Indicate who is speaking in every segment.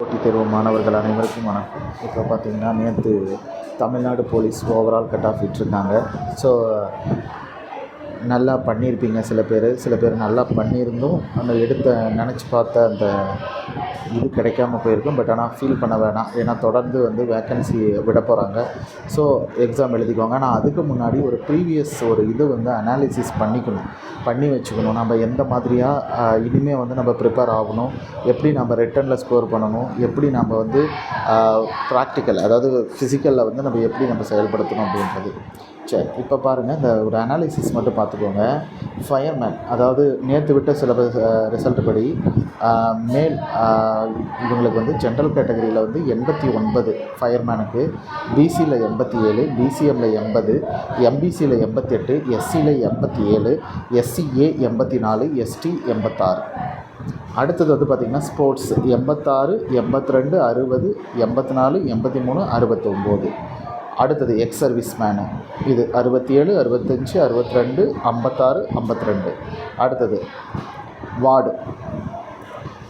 Speaker 1: போட்டித் தேர்வு மாணவர்கள் அனைவருக்கும் வணக்கம். இப்போ பார்த்தீங்கன்னா நேற்று Tamil Nadu police overall cut off விட்டுருக்காங்க ஸோ நல்லா பண்ணியிருப்பீங்க சில பேர். சில பேர் நல்லா பண்ணியிருந்தும் அந்த எடுத்த நினச்சி பார்த்த அந்த இது கிடைக்காம போயிருக்கும். பட் ஆனால் ஃபீல் பண்ண வேணாம். ஏன்னா தொடர்ந்து வந்து வேக்கன்சி விட போகிறாங்க ஸோ எக்ஸாம் எழுதிக்கோங்க. ஆனால் அதுக்கு முன்னாடி ஒரு ப்ரீவியஸ் ஒரு இது வந்து அனாலிசிஸ் பண்ணிக்கணும். பண்ணி வச்சுக்கணும். நம்ம எந்த மாதிரியாக இனிமேல் வந்து நம்ம ப்ரிப்பேர் ஆகணும். எப்படி நம்ம ரிட்டனில் ஸ்கோர் பண்ணணும்? எப்படி நம்ம வந்து ப்ராக்டிக்கல் அதாவது ஃபிசிக்கலில் வந்து நம்ம எப்படி நம்ம செயல்படுத்தணும் அப்படின்றது. சரி இப்போ பாருங்கள் இந்த ஒரு அனாலிசிஸ் மட்டும் பார்த்துக்கோங்க. ஃபயர்மேன் அதாவது நேற்று விட்ட சிலபஸ் ரிசல்ட் படி மேல் இவங்களுக்கு வந்து ஜென்ரல் கேட்டகரியில் வந்து எண்பத்தி ஒன்பது ஃபயர்மேனுக்கு பிசியில் எண்பத்தி ஏழு பிசிஎம்மில் எண்பது எம்பிசியில் எண்பத்தெட்டு எஸ்சியில் எண்பத்தி ஏழு எஸ்சிஏ எண்பத்தி நாலு எஸ்டி எண்பத்தாறு. அடுத்தது வந்து பார்த்திங்கன்னா ஸ்போர்ட்ஸ் எண்பத்தாறு எண்பத்தி ரெண்டு அறுபது எண்பத்தி நாலு எண்பத்தி மூணு அறுபத்தொம்போது. அடுத்தது எக்ஸ் சர்வீஸ் மேனு இது அறுபத்தி ஏழு அறுபத்தஞ்சி அறுபத்தி ரெண்டு ஐம்பத்தாறு ஐம்பத்தி ரெண்டு அடுத்தது வார்டு.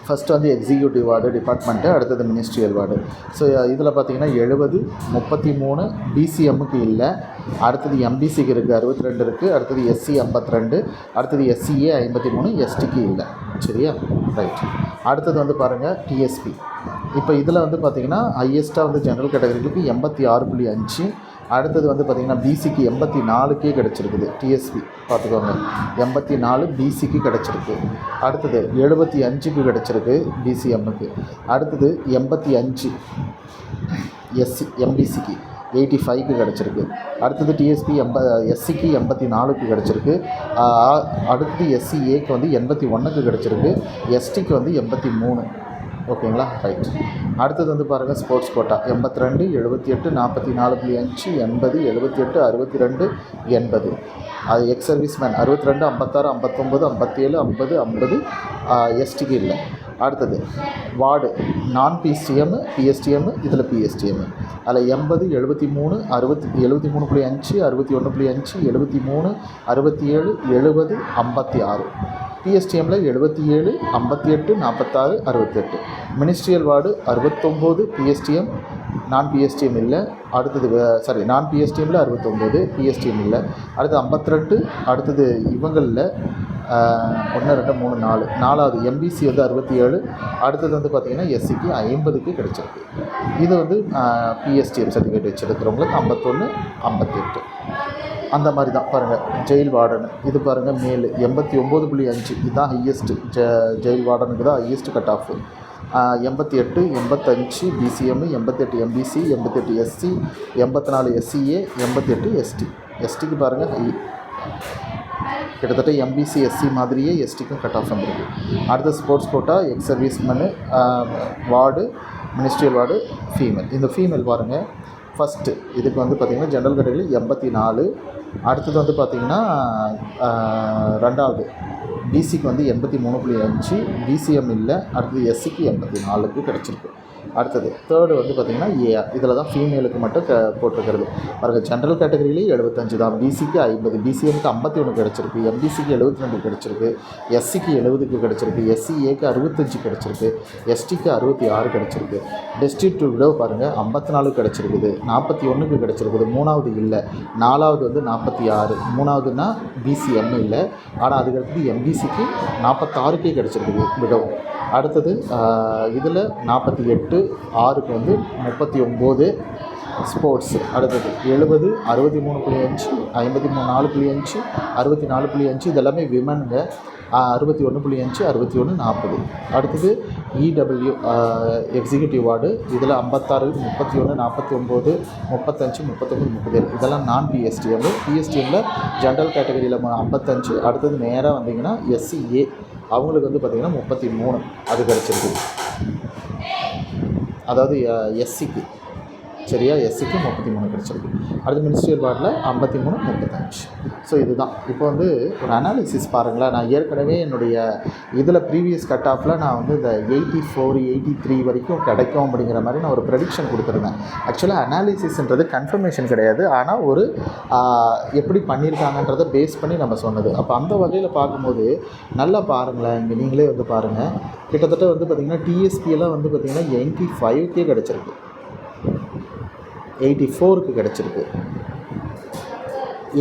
Speaker 1: ஃபஸ்ட்டு வந்து எக்ஸிக்யூட்டிவ் வார்டு டிபார்ட்மெண்ட்டு அடுத்தது மினிஸ்ட்ரியல் வார்டு ஸோ இதில் பார்த்தீங்கன்னா எழுபது முப்பத்தி மூணு பிசிஎம்முக்கு இல்லை. அடுத்தது எம்பிசிக்கு இருக்குது அறுபத்தி ரெண்டு இருக்குது அடுத்தது எஸ்சி ஐம்பத்தி ரெண்டு அடுத்தது எஸ்சிஏ ஐம்பத்தி மூணு எஸ்டிக்கு இல்லை. சரியா? ரைட் அடுத்தது வந்து பாருங்கள் டிஎஸ்பி இப்போ இதில் வந்து பார்த்தீங்கன்னா ஹையஸ்ட்டாக வந்து ஜென்ரல் கேட்டகரிகளுக்கு எண்பத்தி ஆறு புள்ளி அஞ்சு அடுத்தது வந்து பார்த்திங்கன்னா பிசிக்கு எண்பத்தி நாலுக்கே கிடச்சிருக்குது டிஎஸ்பி பார்த்துக்கோங்க. எண்பத்தி நாலு பிசிக்கு கிடச்சிருக்கு. அடுத்தது எழுபத்தி அஞ்சுக்கு கிடச்சிருக்கு பிசிஎம்முக்கு அடுத்தது எண்பத்தி அஞ்சு எஸ்சி எம்பிசிக்கு எயிட்டி ஃபைவ்க்கு கிடச்சிருக்கு. அடுத்தது டிஎஸ்பி எண்ப எஸ்சிக்கு எண்பத்தி நாலுக்கு கிடச்சிருக்கு. அடுத்தது எஸ்சிஏக்கு வந்து எண்பத்தி ஒன்றுக்கு கிடச்சிருக்கு. எஸ்டிக்கு வந்து எண்பத்தி மூணு. ஓகேங்களா? ரைட் அடுத்தது வந்து பாருங்கள் ஸ்போர்ட்ஸ் கோட்டா எண்பத்தி ரெண்டு எழுபத்தி எட்டு நாற்பத்தி நாலு புள்ளி அஞ்சு எண்பது எழுபத்தி எட்டு அறுபத்தி ரெண்டு எண்பது. அது எக்ஸ் சர்வீஸ்மேன் அறுபத்தி ரெண்டு ஐம்பத்தாறு ஐம்பத்தொம்பது ஐம்பத்தேழு ஐம்பது ஐம்பது. எஸ்டிக்கு இல்லை. அடுத்தது வார்டு. நான் பிசிஎம் பிஎஸ்டிஎம் இதில் பிஎஸ்டிஎம் அதில் எண்பது எழுபத்தி மூணு அறுபத்தி எழுபத்தி மூணு புள்ளி அஞ்சு அறுபத்தி ஒன்று புள்ளி அஞ்சு எழுபத்தி மூணு அறுபத்தி ஏழு எழுபது ஐம்பத்தி ஆறு. பிஎஸ்டிஎம்மில் எழுபத்தி ஏழு ஐம்பத்தி எட்டு நாற்பத்தாறு அறுபத்தெட்டு. மினிஸ்ட்ரியல் வார்டு அறுபத்தொம்போது பிஎஸ்டிஎம் நான் பிஎஸ்டிஎம் இல்லை. அடுத்தது சாரி நான் பிஎஸ்டிஎம்மில் அறுபத்தொம்போது பிஎஸ்டிஎம் இல்லை. அடுத்து ஐம்பத்தி ரெண்டு அடுத்தது இவங்களில் ஒன்று ரெண்டு மூணு நாலு. நாலாவது எம்பிசி வந்து அறுபத்தி ஏழு அடுத்தது வந்து பார்த்திங்கன்னா எஸ்சிக்கு ஐம்பதுக்கு கிடச்சிருக்கு. இது வந்து பிஎஸ்டிஎம் சர்டிஃபிகேட் வச்சுருக்கிறவங்களுக்கு ஐம்பத்தொன்று ஐம்பத்தெட்டு. அந்த மாதிரி தான் பாருங்கள் ஜெயில் வார்டனு. இது பாருங்கள் மேல். எண்பத்தி ஒம்பது புள்ளி அஞ்சு. இதுதான் ஹையஸ்ட்டு ஜ ஜெயில் வார்டனுக்கு தான் ஹையஸ்ட் கட் ஆஃப் எண்பத்தி எட்டு எண்பத்தஞ்சு பிசிஎம் எண்பத்தெட்டு எம்பிசி எண்பத்தெட்டு எஸ்சி எண்பத்தி நாலு எஸ்சிஏ எண்பத்தெட்டு எஸ்டி எஸ்டிக்கு பாருங்கள் ஹை கிட்டத்தட்ட எம்பிசி எஸ்சி மாதிரியே எஸ்டிக்கும் கட் ஆஃப் வந்துருக்கு. அடுத்த sports quota ex serviceman ward ministerial ward female இந்த ஃபீமேல் பாருங்கள் ஃபஸ்ட்டு இதுக்கு வந்து பார்த்திங்கன்னா ஜென்ரல் கேட்டகரி எண்பத்தி நாலு அடுத்தது வந்து பார்த்திங்கன்னா ரெண்டாவது. பிசிக்கு வந்து எண்பத்தி மூணு புள்ளி அஞ்சு. பிசிஎம் இல்லை. அடுத்தது எஸ்சிக்கு எண்பத்தி நாலுக்கு கிடச்சிருக்கு. அடுத்தது தேர்டு வந்து பார்த்திங்கன்னா ஏஆர் இதில் தான் ஃபீமேலுக்கு மட்டும் க போட்டிருக்கிறது. பாருங்கள் ஜென்ரல் கேட்டகரியிலேயே எழுபத்தஞ்சு தான். பிசிக்கு ஐம்பது பிசிஎம்க்கு ஐம்பத்தி ஒன்று கிடச்சிருக்கு. எம்பிசிக்கு எழுபத்தி ரெண்டு கிடச்சிருக்கு. எஸ்சிக்கு எழுபதுக்கு கிடச்சிருக்கு. எஸ்சிஏக்கு அறுபத்தஞ்சு கிடச்சிருக்கு. எஸ்டிக்கு அறுபத்தி ஆறு கிடச்சிருக்கு. டிஸ்ட்ரிக்ட் விடோ பாருங்கள் ஐம்பத்தி நாலு கிடச்சிருக்குது. நாற்பத்தி ஒன்றுக்கு கிடச்சிருக்குது. மூணாவது இல்லை. நாலாவது வந்து நாற்பத்தி ஆறு மூணாவதுன்னா பிசிஎம் இல்லை. ஆனால் அதுக்கடுத்து எம்பிசிக்கு நாற்பத்தாறுக்கே கிடச்சிருக்குது விடவும். அடுத்தது இதில் நாற்பத்தி எட்டு ஆறுக்கு வந்து முப்பத்தி ஒம்பது ஸ்போர்ட்ஸ் அடுத்தது எழுபது அறுபத்தி மூணு புள்ளி அஞ்சு ஐம்பத்தி மூணு நாலு புள்ளி அஞ்சு அறுபத்தி நாலு புள்ளி அஞ்சு இதெல்லாமே விமனுங்க அறுபத்தி ஒன்று புள்ளி அஞ்சு அறுபத்தி ஒன்று நாற்பது. அடுத்தது இடபிள்யூ எக்ஸிக்யூட்டிவ் வார்டு இதில் ஐம்பத்தாறு முப்பத்தி ஒன்று நாற்பத்தி ஒம்பது முப்பத்தஞ்சு முப்பத்தொம்பது முப்பத்தேழு. இதெல்லாம் நான் பிஎஸ்டிஎம் பிஎஸ்டிஎம்மில் ஜென்ரல் கேட்டகரியில் ஐம்பத்தஞ்சு அடுத்தது நேராக வந்தீங்கன்னா எஸ்சிஏ அவங்களுக்கு வந்து பார்த்திங்கன்னா முப்பத்தி மூணு அது கிடச்சிருக்கு. அதாவது எஸ்சிக்கு சரியா எஸ்சிக்கு முப்பத்தி மூணு கிடச்சிருக்கு. அடுத்து மினிஸ்ட்ரியல் வார்டில் ஐம்பத்தி மூணு முப்பத்தஞ்சு. ஸோ இதுதான். இப்போ வந்து ஒரு அனாலிசிஸ் பாருங்களேன். நான் ஏற்கனவே என்னுடைய இதில் ப்ரீவியஸ் கட் ஆஃபில் நான் வந்து இந்த எயிட்டி ஃபோர் எயிட்டி த்ரீ வரைக்கும் கிடைக்கும் அப்படிங்கிற மாதிரி நான் ஒரு ப்ரெடிக்ஷன் கொடுத்துருந்தேன். ஆக்சுவலாக அனாலிசிஸ்ன்றது கன்ஃபர்மேஷன் கிடையாது. ஆனால் ஒரு எப்படி பண்ணியிருக்காங்கன்றதை பேஸ் பண்ணி நம்ம சொன்னது. அப்போ அந்த வகையில் பார்க்கும்போது நல்லா பாருங்களேன். இங்கே நீங்களே வந்து பாருங்கள் கிட்டத்தட்ட வந்து பார்த்திங்கன்னா டிஎஸ்பியெல்லாம் வந்து பார்த்திங்கன்னா எயிட்டி ஃபைவ்க்கே கிடச்சிருக்கு. எயிட்டி ஃபோருக்கு கிடச்சிருக்கு.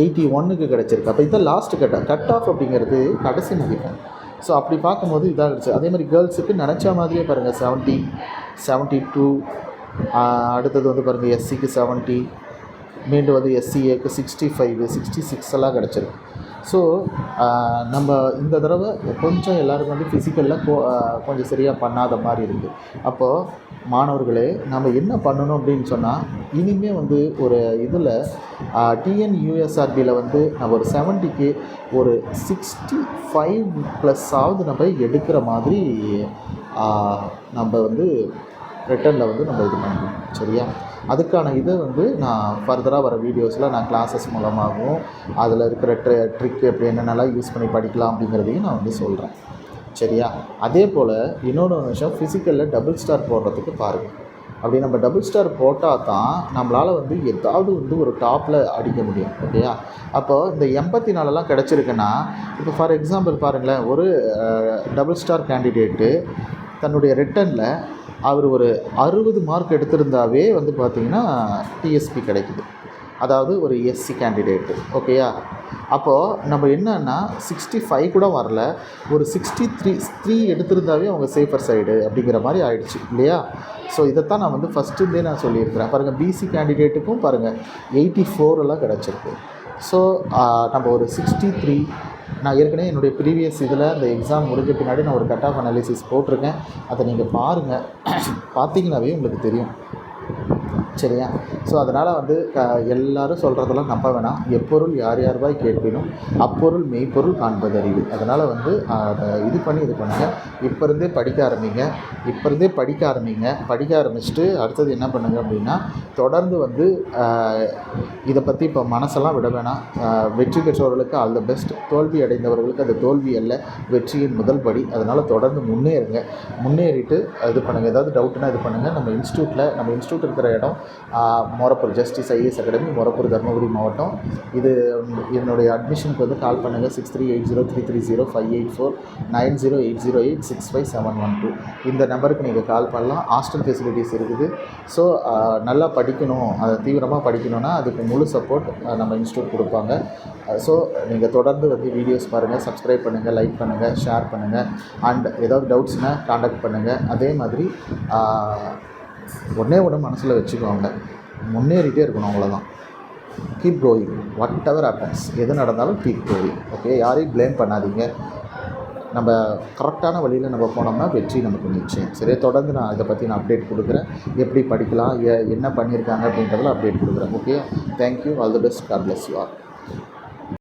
Speaker 1: எயிட்டி ஒன்னுக்கு கிடச்சிருக்கு. அப்போ இதான் லாஸ்ட் கட் கட் ஆஃப் அப்படிங்கிறது கடைசி மதிப்பெண். ஸோ அப்படி பார்க்கும்போது இதாக இருந்துச்சு. அதே மாதிரி கேர்ள்ஸுக்கு நினச்ச மாதிரியே பாருங்கள் செவன்ட்டி செவன்ட்டி டூ அடுத்தது வந்து பாருங்கள் எஸ்சிக்கு செவன்ட்டி மீண்டும் வந்து எஸ்சிஏக்கு சிக்ஸ்டி ஃபைவ் சிக்ஸ்டி சிக்ஸ் எல்லாம் கிடச்சிருக்கு. ஸோ uh, நம்ம இந்த தடவை கொஞ்சம் எல்லாருக்கும் வந்து ஃபிசிக்கலில் uh, கொஞ்சம் சரியாக பண்ணாத மாதிரி இருக்குது அப்போது மாணவர்களே நம்ம என்ன பண்ணணும் அப்படின்னு சொன்னால் இனிமே வந்து ஒரு இதில் டிஎன்யூஎஸ்ஆர்பியில் uh, வந்து நம்ம ஒரு செவன்ட்டிக்கு ஒரு சிக்ஸ்டி ஃபைவ் ப்ளஸ் ஆகுது நம்ம எடுக்கிற மாதிரி நம்ம வந்து ரிட்டனில் வந்து நம்ம இது பண்ணணும். சரியா? அதுக்கான இதை வந்து நான் ஃபர்தராக வர வீடியோஸில் நான் கிளாஸஸ் மூலமாகவும் அதில் இருக்கிற ட்ரி ட்ரிக் எப்படி என்னென்னலாம் யூஸ் பண்ணி படிக்கலாம் அப்படிங்கிறதையும் நான் வந்து சொல்கிறேன் சரியா? அதே போல் இன்னொன்று விஷயம் ஃபிசிக்கலில் டபுள் ஸ்டார் போடுறதுக்கு பாருங்கள் அப்படி நம்ம டபுள் ஸ்டார் போட்டால் தான் நம்மளால் வந்து ஏதாவது வந்து ஒரு டாப்பில் அடிக்க முடியும். ஓகேயா? அப்போ இந்த எண்பத்தி நாலெல்லாம் கிடச்சிருக்குன்னா இப்போ ஃபார் எக்ஸாம்பிள் பாருங்களேன் ஒரு டபுள் ஸ்டார் கேண்டிடேட்டு தன்னுடைய ரிட்டனில் அவர் ஒரு அறுபது மார்க் எடுத்திருந்தாவே வந்து பார்த்திங்கன்னா டிஎஸ்பி கிடைக்குது. அதாவது ஒரு எஸ்சி கேண்டிடேட்டு ஓகேயா அப்போது நம்ம என்னன்னா சிக்ஸ்டி ஃபைவ் கூட வரல. ஒரு சிக்ஸ்டி த்ரீ த்ரீ எடுத்திருந்தாவே அவங்க சேஃபர் சைடு அப்படிங்கிற மாதிரி ஆயிடுச்சு. இல்லையா? ஸோ இதைத்தான் நான் வந்து ஃபஸ்ட்டுந்தே நான் சொல்லியிருக்கிறேன். பாருங்கள் பிசி கேண்டிடேட்டுக்கும் பாருங்கள் எயிட்டி ஃபோர் எல்லாம் கிடச்சிருக்கு. ஸோ நம்ம ஒரு சிக்ஸ்டி த்ரீ நான் ஏற்கனவே என்னுடைய ப்ரீவியஸ் இதில் அந்த எக்ஸாம் முடிஞ்ச பின்னாடி நான் ஒரு கட் ஆஃப் அனாலிசிஸ் போட்டிருக்கேன். அதை நீங்கள் பாருங்கள் பார்த்தீங்கன்னாவே உங்களுக்கு தெரியும். சரியா? ஸோ அதனால் வந்து க எல்லாரும் சொல்கிறதெல்லாம் நம்ப வேணாம். எப்பொருள் யார் யார் ரூபாய் கேட்பினும் அப்பொருள் மெய்ப்பொருள் காண்பது அறிவு அதனால் வந்து அதை இது பண்ணி இது பண்ணுங்கள் இப்போ இருந்தே படிக்க ஆரம்பிங்க. இப்போ இருந்தே படிக்க ஆரம்பிங்க. படிக்க ஆரம்பிச்சுட்டு அடுத்தது என்ன பண்ணுங்கள் அப்படின்னா தொடர்ந்து வந்து இதை பற்றி இப்போ மனசெல்லாம் விட வேணாம். வெற்றி பெற்றவர்களுக்கு ஆல் த பெஸ்ட். தோல்வி அடைந்தவர்களுக்கு அது தோல்வி அல்ல வெற்றியின் முதல் படி. அதனால் தொடர்ந்து முன்னேறுங்க. முன்னேறிட்டு இது பண்ணுங்கள் ஏதாவது டவுட்னா இது பண்ணுங்கள் நம்ம இன்ஸ்டியூட்டில் நம்ம இன்ஸ்டியூட் இருக்கிற இடம் Morappur justice IAS academy Morappur Dharmapuri மாவட்டம். இது என்னுடைய அட்மிஷனுக்கு வந்து கால் பண்ணுங்கள் six three eight zero three three zero five eight four nine zero eight zero eight six five seven one two இந்த நம்பருக்கு நீங்கள் கால் பண்ணலாம். ஹாஸ்டல் ஃபெசிலிட்டிஸ் இருக்குது. ஸோ நல்லா படிக்கணும். அதை தீவிரமாக படிக்கணும்னா அதுக்கு முழு சப்போர்ட் நம்ம இன்ஸ்டியூட் கொடுப்பாங்க. ஸோ நீங்கள் தொடர்ந்து வந்து வீடியோஸ் பாருங்கள் சப்ஸ்கிரைப் பண்ணுங்கள் லைக் பண்ணுங்கள் ஷேர் பண்ணுங்கள் அண்ட் ஏதாவது டவுட்ஸ்னால் காண்டாக்ட் பண்ணுங்கள் அதே மாதிரி ஒன்றே ஒன்று மனசில் வச்சுக்கோங்க. முன்னேறிட்டே இருக்கணும் அவ்வளோதான் keep growing whatever happens எது நடந்தாலும் கீப் க்ரோயிங் ஓகே யாரையும் ப்ளேம் பண்ணாதீங்க. நம்ம கரெக்டான வழியில் நம்ம போனோம்னா வெற்றி நமக்கு நிச்சயம். சரி தொடர்ந்து நான் இதை பற்றி நான் அப்டேட் கொடுக்குறேன். எப்படி படிக்கலாம் என்ன பண்ணியிருக்காங்க அப்படின்றதில் அப்டேட் கொடுக்குறேன். Okay thank you all the best God bless you are